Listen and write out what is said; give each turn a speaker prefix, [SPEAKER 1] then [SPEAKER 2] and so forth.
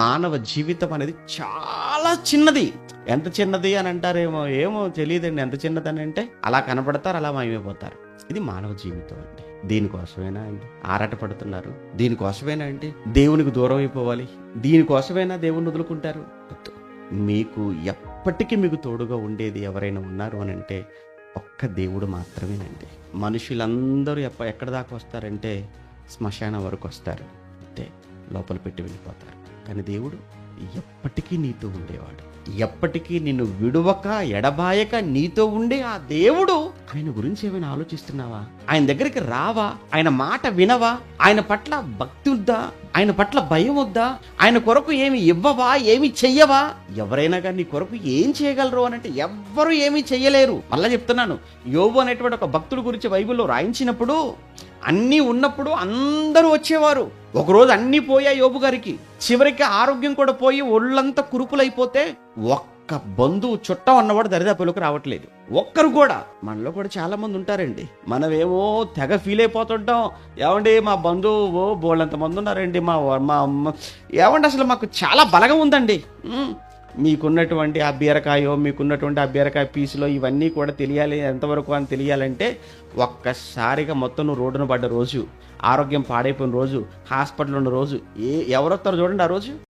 [SPEAKER 1] మానవ జీవితం అనేది చాలా చిన్నది. ఎంత చిన్నది అని అంటారేమో ఏమో తెలియదండి. ఎంత చిన్నది అని అంటే అలా కనపడతారు అలా మాయమైపోతారు. ఇది మానవ జీవితం అండి. దీనికోసమేనా అండి? ఆరాట పడుతున్నారు దీనికోసమేనా అండి? దేవునికి దూరం అయిపోవాలి. దీనికోసమేనా దేవుని వదులుకుంటారు? మీకు ఎప్పటికీ మీకు తోడుగా ఉండేది ఎవరైనా ఉన్నారు అని అంటే ఒక్క దేవుడు మాత్రమేనండి. మనుషులందరూ ఎప్ప ఎక్కడ దాకా వస్తారంటే శ్మశానం వరకు వస్తారు. అంటే లోపల పెట్టి వెళ్ళిపోతారు. కానీ దేవుడు ఎప్పటికీ నీతో ఉండేవాడు. ఎప్పటికీ నిన్ను విడువక ఎడబాయక నీతో ఉండే ఆ దేవుడు ఆయన గురించి ఏమైనా ఆలోచిస్తున్నావా? ఆయన దగ్గరికి రావా? ఆయన మాట వినవా? ఆయన పట్ల భక్తి వద్దా ఆయన పట్ల భయం వద్దా ఆయన కొరకు ఏమి ఇవ్వవా? ఏమి చెయ్యవా? ఎవరైనా కానీ నీ కొరకు ఏం చేయగలరు అని అంటే ఎవ్వరు ఏమీ చెయ్యలేరు. మళ్ళీ చెప్తున్నాను యోగు అనేటువంటి ఒక భక్తుడి గురించి బైబిల్లో రాయించినప్పుడు అన్నీ ఉన్నప్పుడు అందరూ వచ్చేవారు. ఒకరోజు అన్నీ పోయా యోబు గారికి. చివరికి ఆరోగ్యం కూడా పోయి ఒళ్ళంతా కురుపులైపోతే ఒక్క బంధువు చుట్టం అన్నవాడు దరిదాపులకు రావట్లేదు. ఒక్కరు కూడా. మనలో కూడా చాలా మంది ఉంటారండి. మనమేమో తెగ ఫీల్ అయిపోతుంటాం. ఏమండి మా బంధువు బోళ్ళంత మంది ఉన్నారండి మా మా ఏమండి అసలు మాకు చాలా బలగం ఉందండి. మీకున్నటువంటి ఆ బీరకాయో మీకున్నటువంటి ఆ బీరకాయ పీసులో ఇవన్నీ కూడా తెలియాలి ఎంతవరకు అని తెలియాలంటే ఒక్కసారిగా మొత్తం నువ్వు రోడ్డున పడ్డ రోజు ఆరోగ్యం పాడైపోయిన రోజు హాస్పిటల్ ఉన్న రోజు ఏ ఎవరొస్తారు చూడండి ఆ రోజు.